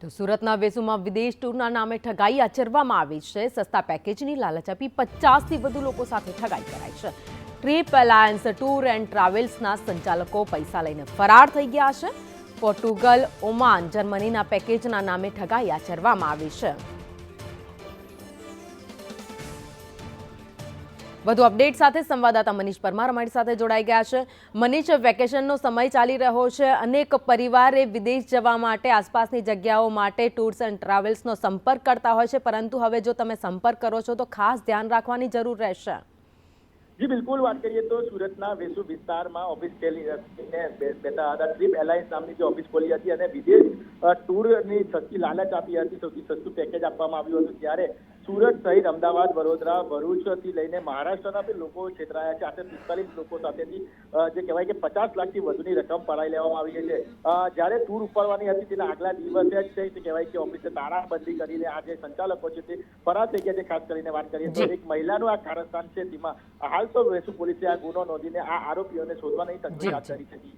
તો સુરતના વેસુમાં વિદેશ ટૂરના નામે ઠગાઈ આચરવામાં આવી છે. સસ્તા પેકેજની લાલચ આપી પચાસથી વધુ લોકો સાથે ઠગાઈ કરાઈ છે. ટ્રીપ એલાયન્સ, ટૂર એન્ડ ટ્રાવેલ્સના સંચાલકો પૈસા લઈને ફરાર થઈ ગયા છે. પોર્ટુગલ, ઓમાન, જર્મનીના પેકેજના નામે ઠગાઈ આચરવામાં આવી છે. વધુ અપડેટ સાથે સંવાદદાતા મનીષ પરમાર અમારી સાથે જોડાઈ ગયા છે. મનીષ, વેકેશનનો સમય ચાલી રહ્યો છે. અનેક પરિવારે વિદેશ જવા માટે, આસપાસની જગ્યાઓ માટે ટૂર્સ એન્ડ ટ્રાવેલ્સનો સંપર્ક કરતા હોય છે. પરંતુ હવે જો તમે સંપર્ક કરો છો, તો ખાસ ધ્યાન રાખવાની જરૂર રહેશે. જી, બિલકુલ વાત કરીએ તો સુરતના વેસુ વિસ્તારમાં ઓફિસ બેઠા હતા. ટ્રીપ એલાયન્સ નામની જે ઓફિસ ખોલી હતી અને વિદેશ ટૂરની સસ્તી લાલચ આપી હતી. સૌથી સસ્તું પેકેજ આપવામાં આવ્યું હતું. ત્યારે સુરત સહિત અમદાવાદ વડોદરા ભરૂચથી લઈને મહારાષ્ટ્રના બી લોકો છેતરાયા છે આશરે પિસ્તાલીસ લોકો સાથેથી જે કહેવાય કે પચાસ લાખથી વધુની રકમ પડાવી લેવામાં આવી છે જ્યારે ટૂર ઉપાડવાની હતી તેના આગલા દિવસે જ છે તે કહેવાય કે ઓફિસે તારાબંધી કરીને આ જે સંચાલકો છે તે ફરાર થઈ ગયા છે ખાસ કરીને વાત કરીએ તો. એક મહિલાનું આ કારસ્તાન છે તેમાં હાલ તો વેસુ પોલીસે આ ગુનો નોંધીને આ આરોપીઓને શોધવાની તકલીફ હાથ. ધરી છે.